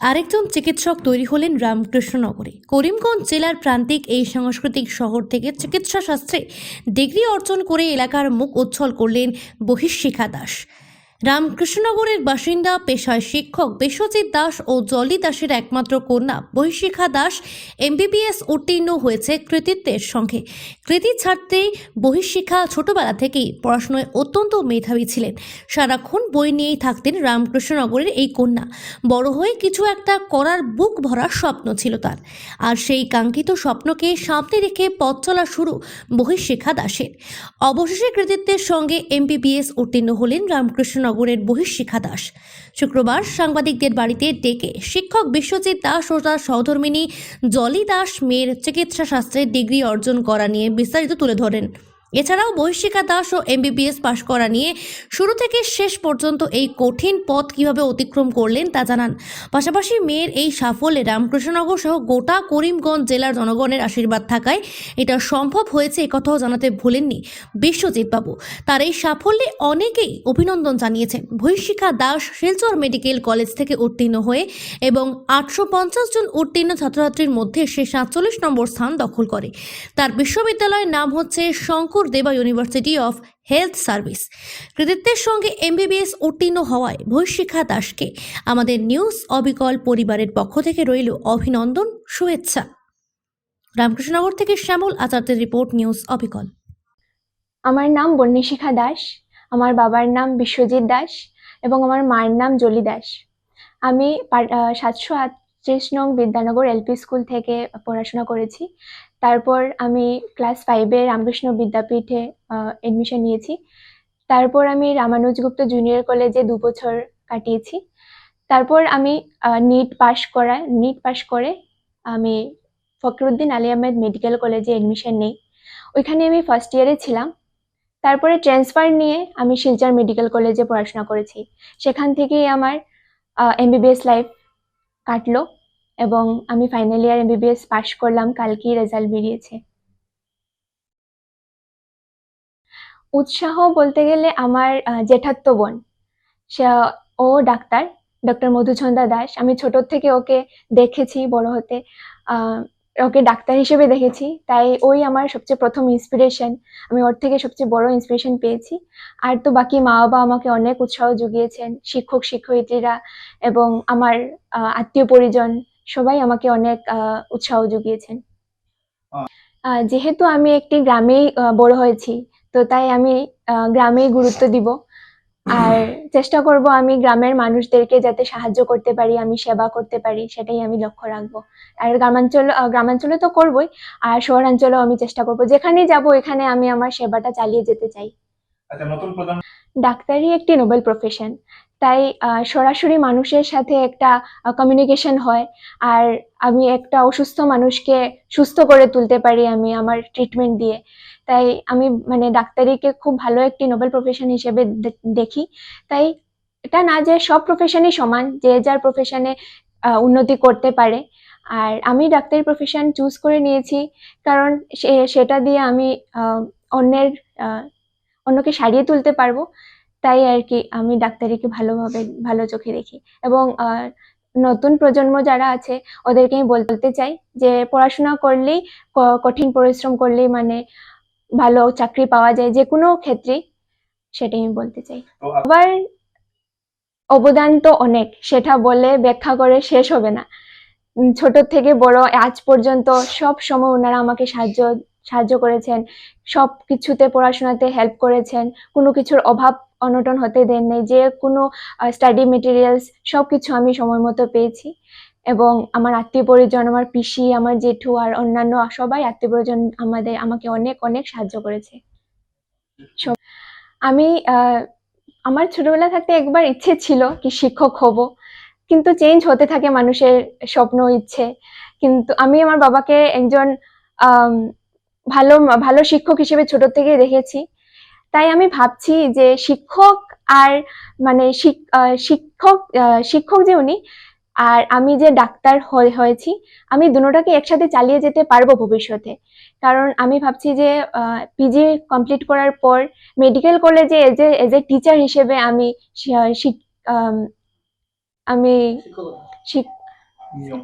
আরেকজন চিকিৎসক তৈরি হলেন রামকৃষ্ণনগরে। করিমগঞ্জ জেলার প্রান্তিক এই সাংস্কৃতিক শহর থেকে চিকিৎসা শাস্ত্রে ডিগ্রি অর্জন করে এলাকার মুখ উজ্জ্বল করলেন বহিঃশিখা দাস। রামকৃষ্ণনগরের বাসিন্দা, পেশায় শিক্ষক বিশ্বজিৎ দাস ও জলি দাসের একমাত্র কন্যা বহিঃশিখা দাস এমবিবিএস উত্তীর্ণ হয়েছে কৃতিত্বের সঙ্গে। কৃতি ছাড়তেই বহিঃশিক্ষা ছোটবেলা থেকেই পড়াশোনায় অত্যন্ত মেধাবী ছিলেন। সারাক্ষণ বই নিয়েই থাকতেন রামকৃষ্ণনগরের এই কন্যা। বড় হয়ে কিছু একটা করার বুক ভরা স্বপ্ন ছিল তার। আর সেই কাঙ্ক্ষিত স্বপ্নকে সামনে রেখে পথ চলা শুরু বহিঃশিক্ষা দাসের। অবশেষে কৃতিত্বের সঙ্গে এমবিবিএস উত্তীর্ণ হলেন রামকৃষ্ণনগরের বহিঃশিখা দাস। শুক্রবার সাংবাদিকদের বাড়িতে ডেকে শিক্ষক বিশ্বজিৎ দাস ও তার সহধর্মিনী জলি দাস মেয়ের চিকিৎসা শাস্ত্রে ডিগ্রি অর্জন করা নিয়ে বিস্তারিত তুলে ধরেন। এছাড়াও বহিষ্যিকা দাস ও এমবিবিএস পাশ করা নিয়ে শুরু থেকে শেষ পর্যন্ত এই কঠিন পথ কীভাবে অতিক্রম করলেন তা জানান। পাশাপাশি মেয়ের এই সাফল্যে রামকৃষ্ণনগর সহ গোটা করিমগঞ্জ জেলার জনগণের আশীর্বাদ থাকায় এটা সম্ভব হয়েছে একথাও জানাতে ভুলেননি বিশ্বজিৎ বাবু তার এই সাফল্যে অনেকেই অভিনন্দন জানিয়েছেন। বহিষ্যিকা দাস শিলচর মেডিকেল কলেজ থেকে উত্তীর্ণ হয়ে এবং আটশো পঞ্চাশ জন উত্তীর্ণ ছাত্রছাত্রীর মধ্যে সে সাতচল্লিশ নম্বর স্থান দখল করে। তার বিশ্ববিদ্যালয়ের নাম হচ্ছে শঙ্কর দেবা ইউনিভার্সিটি অফ হেলথ সার্ভিস কৃতিত্বের সঙ্গে এমবিবিএস উত্তীর্ণ হওয়ায় বহিঃশিক্ষা দাসকে আমাদের নিউজ অবিকল পরিবারের পক্ষ থেকে রইল অভিনন্দন, শুভেচ্ছা। রামকৃষ্ণনগর থেকে শ্যামল আচার্যের রিপোর্ট, নিউজ অবিকল। আমার নাম বন্যশিখা দাস, আমার বাবার নাম বিশ্বজিৎ দাস এবং আমার মায়ের নাম জলি দাস। আমি সাতশো আটত্রিশ নং বিদ্যানগর এলপি স্কুল থেকে পড়াশোনা করেছি। তারপর আমি ক্লাস ফাইভে রামকৃষ্ণ বিদ্যাপীঠে এডমিশন নিয়েছি। তারপর আমি রামানুজগুপ্ত জুনিয়র কলেজে দু বছর কাটিয়েছি। তারপর আমি নিট পাশ করা নিট পাশ করে আমি ফখরুদ্দিন আলী আহমেদ মেডিকেল কলেজে এডমিশন নিই। ওইখানে আমি ফার্স্ট ইয়ারে ছিলাম। তারপরে ট্রান্সফার নিয়ে আমি শিলচর মেডিকেল কলেজে পড়াশোনা করেছি। সেখান থেকেই আমার এমবিবিএস লাইফ কাটলো। এবং আমি ফাইনাল ইয়ার এমবিবিএস পাশ করলাম কালকেই রেজাল্ট বেরিয়েছে। উৎসাহ বলতে গেলে আমার আহ, জেঠাত্ত বোন। সে ও ডাক্তার ডক্টর মধুচন্দা দাস। আমি ছোট থেকে ওকে দেখেছি বড় হতে। ওকে ডাক্তার হিসেবে দেখেছি। তাই ওই আমার সবচেয়ে প্রথম ইন্সপিরেশন আমি ওর থেকে সবচেয়ে বড় ইন্সপিরেশন পেয়েছি। আর তো বাকি মা বাবা আমাকে অনেক উৎসাহ জুগিয়েছেন শিক্ষক শিক্ষয়িত্রীরা এবং আমার আত্মীয় পরিজন। সবাই আমাকে অনেক উৎসাহ জুগিয়েছেন আহ, যেহেতু আমি একটি গ্রামেই বড় হয়েছি তো তাই আমি গ্রামেই গুরুত্ব দিব। আর চেষ্টা করব আমি গ্রামের মানুষদেরকে যাতে সাহায্য করতে পারি আমি সেবা করতে পারি সেটাই আমি লক্ষ্য রাখব। আর গ্রামাঞ্চল গ্রামাঞ্চলে তো করবই আর শহরাঞ্চলেও আমি চেষ্টা করব। যেখানেই যাব এখানে আমি আমার সেবাটা চালিয়ে যেতে চাই। আচ্ছা ডাক্তারি একটি নোবেল প্রফেশন। তাই সরাসরি মানুষের সাথে একটা কমিউনিকেশন হয়। আর আমি একটা অসুস্থ মানুষকে সুস্থ করে তুলতে পারি আমি আমার ট্রিটমেন্ট দিয়ে। তাই আমি মানে ডাক্তারিকে খুব ভালো একটি নোবেল প্রফেশন হিসেবে দেখি। তাই এটা না যে সব প্রফেশনই সমান, যে যার প্রফেশনে উন্নতি করতে পারে। আর আমি ডাক্তারি প্রফেশন চুজ করে নিয়েছি কারণ সেটা দিয়ে আমি অন্যের অন্যকে সারিয়ে তুলতে পারব। তাই আর কি আমি ডাক্তারিকে ভালোভাবে ভালো চোখে দেখি। এবং নতুন প্রজন্ম যারা আছে ওদেরকে আমি বলতে চাই যে পড়াশোনা করলেই কঠিন পরিশ্রম করলেই মানে ভালো চাকরি পাওয়া যায় যে কোনো ক্ষেত্রেই সেটাই আমি বলতে চাই। আবার অবদান তো অনেক সেটা বলে ব্যাখ্যা করে শেষ হবে না। ছোট থেকে বড় আজ পর্যন্ত সব সময় ওনারা আমাকে সাহায্য সাহায্য করেছেন সব কিছুতে পড়াশোনাতে হেল্প করেছেন কোনো কিছুর অভাব অনটন হতে দেন নাই, যে কোনো স্টাডি মেটেরিয়ালস সব কিছু আমি সময় মতো পেয়েছি। এবং আমার আত্মীয় পরিজন, আমার পিসি, আমার জেঠু আর অন্যান্য সবাই আত্মীয় পরিজন আমাদের, আমাকে অনেক অনেক সাহায্য করেছে। আমি আমার ছোটবেলা থাকতে একবার ইচ্ছে ছিল কি শিক্ষক হব, কিন্তু চেঞ্জ হতে থাকে মানুষের স্বপ্ন, ইচ্ছে। কিন্তু আমি আমার বাবাকে একজন ভালো ভালো শিক্ষক হিসেবে ছোট থেকে দেখেছি। তাই আমি ভাবছি যে শিক্ষক আর মানে শিক- শিক্ষক শিক্ষক যে উনি আর আমি যে ডাক্তার হয়ে- হয়েছি আমি দুটোটাকে একসাথে চালিয়ে যেতে পারব ভবিষ্যতে। কারণ আমি ভাবছি যে পিজি কমপ্লিট করার পর মেডিকেল কলেজে as a as a teacher হিসেবে আমি আমি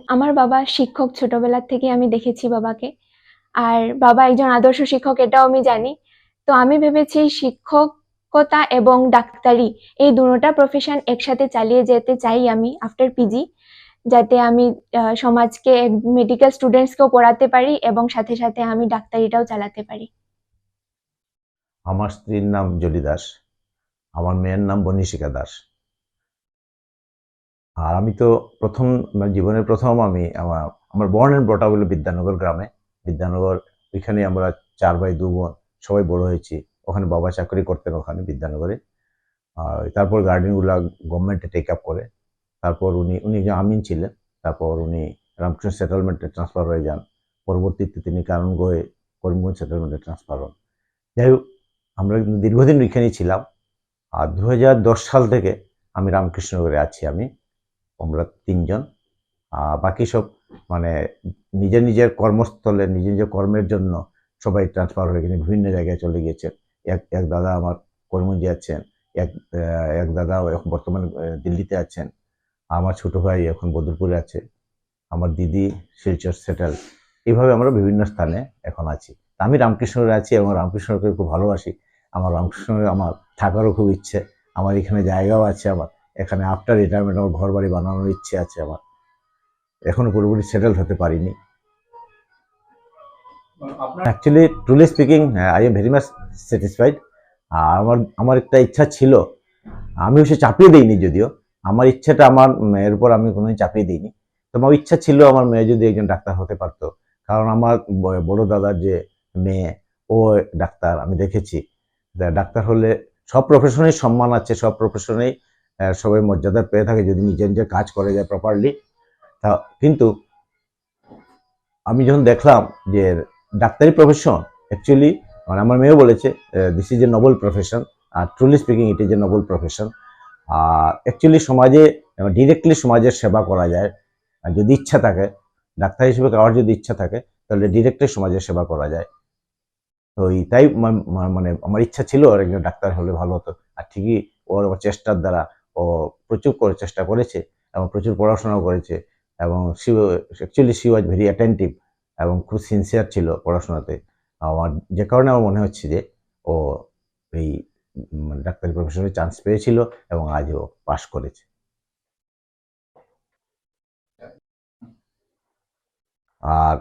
আমার বাবা শিক্ষক ছোটবেলা থেকে আমি দেখেছি বাবাকে। আর বাবা একজন আদর্শ শিক্ষক এটাও আমি জানি। তো আমি ভেবেছি শিক্ষকতা এবং ডাক্তারি এই দুটোটা প্রফেশন একসাথে চালিয়ে যেতে চাই আমি আফটার পিজি যাতে আমি সমাজকে মেডিকেল স্টুডেন্টসকেও পড়াতে পারি এবং সাথে সাথে আমি ডাক্তারিটাও চালাতে পারি। আমার স্ত্রীর নাম জলি দাস, আমার মেয়ের নাম বনিশিকা দাস। আর আমি তো প্রথম মানে জীবনের প্রথম আমি, আমার আমার অ্যান্ড ব্রটা হলো বিদ্যানগর গ্রামে। বিদ্যানগর, ওইখানে আমরা চার ভাই, দু বোন। সবাই বড় হয়েছি। ওখানে বাবা চাকরি করতেন ওখানে বিদ্যানগরে। তারপর গার্ডেনগুলো গভর্নমেন্টে টেক আপ করে। তারপর উনি উনি আমিন ছিলেন, তারপর উনি রামকৃষ্ণ সেটেলমেন্টে ট্রান্সফার হয়ে যান। পরবর্তীতে তিনি কারণ গয়ে করিমগঞ্জ সেটেলমেন্টে ট্রান্সফার হন। যাই হোক, আমরা কিন্তু দীর্ঘদিন ওইখানেই ছিলাম। আর দু হাজার দশ সাল থেকে আমি রামকৃষ্ণনগরে আছি আমি। আমরা তিনজন। বাকি সব মানে নিজের নিজের কর্মস্থলে, নিজের নিজের কর্মের জন্য সবাই ট্রান্সফার হয়ে গেছে, বিভিন্ন জায়গায় চলে গিয়েছেন এক এক দাদা আমার কর্মজী আছেন, এক এক দাদা এখন বর্তমানে দিল্লিতে আছেন। আমার ছোট ভাই এখন বদরপুরে আছে। আমার দিদি শিলচর সেটেল এইভাবে আমরা বিভিন্ন স্থানে এখন আছি। আমি রামকৃষ্ণরে আছি এবং রামকৃষ্ণকে খুব ভালোবাসি। আমার রামকৃষ্ণরে, আমার থাকারও খুব ইচ্ছে। আমার এখানে জায়গাও আছে আমার। এখানে আফটার রিটায়ারমেন্ট আমার ঘর বাড়ি বানানোর ইচ্ছে আছে আমার। এখনও পুরোপুরি সেটেল হতে পারিনি। Actually truly speaking I am very much satisfied আর আমার আমার একটা ইচ্ছা ছিল। আমি সে চাপিয়ে দিইনি যদিও। আমার ইচ্ছাটা আমার মেয়ের উপর আমি কোনোদিন চাপিয়ে দিইনি। তো আমার ইচ্ছা ছিল আমার মেয়ে যদি একজন ডাক্তার হতে পারতো। কারণ আমার বড় দাদার যে মেয়ে, ও ডাক্তার, আমি দেখেছি। ডাক্তার হলে সব প্রফেশনেই সম্মান আছে, সব প্রফেশনেই সবাই মর্যাদা পেয়ে থাকে যদি নিজের নিজের কাজ করে যায় প্রপারলি তা, কিন্তু আমি যখন দেখলাম যে ডাক্তারি প্রফেশন অ্যাকচুয়ালি মানে আমার মেয়েও বলেছে this is a noble profession R truly speaking it is a noble profession R actually সমাজে ডিরেক্টলি সমাজের সেবা করা যায়। যদি ইচ্ছা থাকে, ডাক্তার হিসেবে কারোর যদি ইচ্ছা থাকে, তাহলে ডিরেক্টলি সমাজের সেবা করা যায়। তো তাই মানে আমার ইচ্ছা ছিল আর একজন ডাক্তার হলে ভালো হতো। আর ঠিকই ওর ওর চেষ্টার দ্বারা ও প্রচুর করে চেষ্টা করেছে এবং প্রচুর পড়াশোনাও করেছে এবং she actually she was very attentive এবং খুব সিনসিয়ার ছিল পড়াশোনাতে। আমার যে কারণে আমার মনে হচ্ছে যে ও এই উম, ডাক্তারি প্রফেশনে চান্স পেয়েছিল এবং আজ ও পাশ করেছে। আর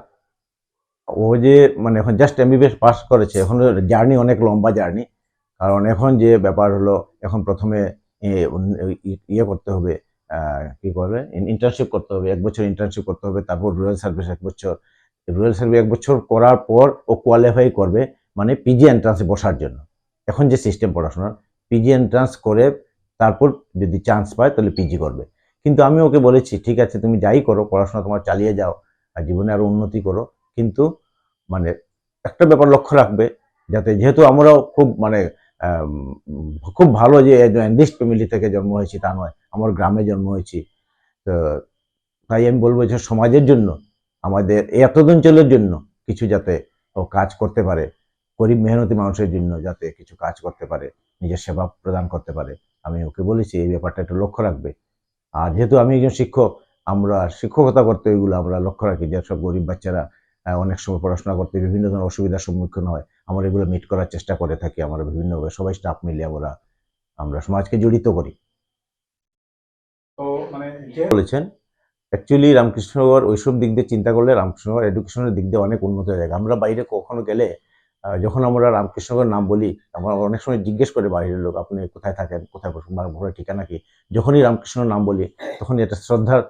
ও যে মানে এখন জাস্ট এমবিবিএস পাস করেছে এখন জার্নি অনেক লম্বা জার্নি কারণ এখন যে ব্যাপার হলো এখন প্রথমে ইয়ে করতে হবে কি করবে ইন্টার্নশিপ করতে হবে এক বছর ইন্টার্নশিপ করতে হবে তারপর রুরাল সার্ভিস এক বছর রুরাল সার্ভিস এক বছর করার পর ও কোয়ালিফাই করবে মানে পিজি এন্ট্রান্সে বসার জন্য। এখন যে সিস্টেম পড়াশোনার পিজি এন্ট্রান্স করে তারপর যদি চান্স পায় তাহলে পিজি করবে। কিন্তু আমি ওকে বলেছি, ঠিক আছে, তুমি যাই করো, পড়াশোনা তোমার চালিয়ে যাও আর জীবনে আরও উন্নতি করো। কিন্তু মানে একটা ব্যাপার লক্ষ্য রাখবে, যাতে যেহেতু আমরাও খুব মানে খুব ভালো যে এন্ডিস্ট ফ্যামিলি থেকে জন্ম হয়েছি তা নয়, আমার গ্রামে জন্ম হয়েছি। তো তাই আমি বলব যে সমাজের জন্য আমাদের এই এতদ অঞ্চলের জন্য কিছু যাতে ও কাজ করতে পারে গরিব মেহনতি মানুষের জন্য যাতে কিছু কাজ করতে পারে নিজের সেবা প্রদান করতে পারে আমি ওকে বলেছি এই ব্যাপারটা একটু লক্ষ্য রাখবে। আর যেহেতু আমি একজন শিক্ষক আমরা শিক্ষকতা করতে ওইগুলো আমরা লক্ষ্য রাখি যে সব গরিব বাচ্চারা অনেক সময় পড়াশোনা করতে বিভিন্ন ধরনের অসুবিধার সম্মুখীন হয়। আমরা এগুলো মিট করার চেষ্টা করে থাকি আমরা বিভিন্নভাবে সবাই স্টাফ মিলে আমরা আমরা সমাজকে জড়িত করি। মানে বলেছেন? অ্যাকচুয়ালি রামকৃষ্ণনগর ওইসব দিক দিয়ে চিন্তা করলে রামকৃষ্ণনগর এডুকেশনের দিক দিয়ে অনেক উন্নত জায়গা আমরা বাইরে কখনো গেলে যখন আমরা রামকৃষ্ণনগর নাম বলি, আমরা অনেক সময় জিজ্ঞেস করে বাইরের লোক, আপনি কোথায় থাকেন? কোথায় বসেন বা ঘরের ঠিকানা কি? যখনই রামকৃষ্ণ নাম বলি, তখনই এটা শ্রদ্ধার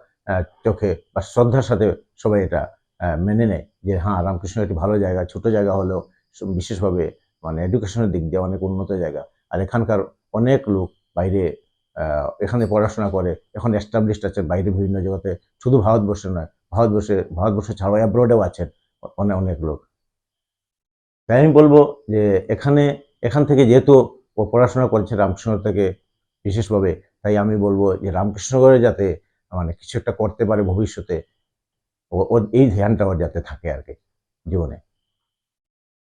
চোখে বা শ্রদ্ধার সাথে সবাই এটা মেনে নেয় যে হ্যাঁ রামকৃষ্ণ একটি ভালো জায়গা, ছোট জায়গা হলেও বিশেষভাবে মানে এডুকেশনের দিক দিয়ে অনেক উন্নত জায়গা। আর এখানকার অনেক লোক বাইরে এখানে পড়াশোনা করে, এখন এস্টাবলিশড আছে বাইরে বিভিন্ন জগতে, শুধু ভারতবর্ষে নয়, ভারতবর্ষে, ভারতবর্ষ ছাড়াও অ্যাব্রোডেও আছেন অনেক অনেক লোক। তাই আমি বলব যে এখানে, এখান থেকে যেহেতু ও পড়াশোনা করেছে রামকৃষ্ণ থেকে বিশেষভাবে, তাই আমি বলব যে রামকৃষ্ণগড়ে যাতে মানে কিছু একটা করতে পারে ভবিষ্যতে ও, এই ধ্যানটা ওর যাতে থাকে আর কি, জীবনে।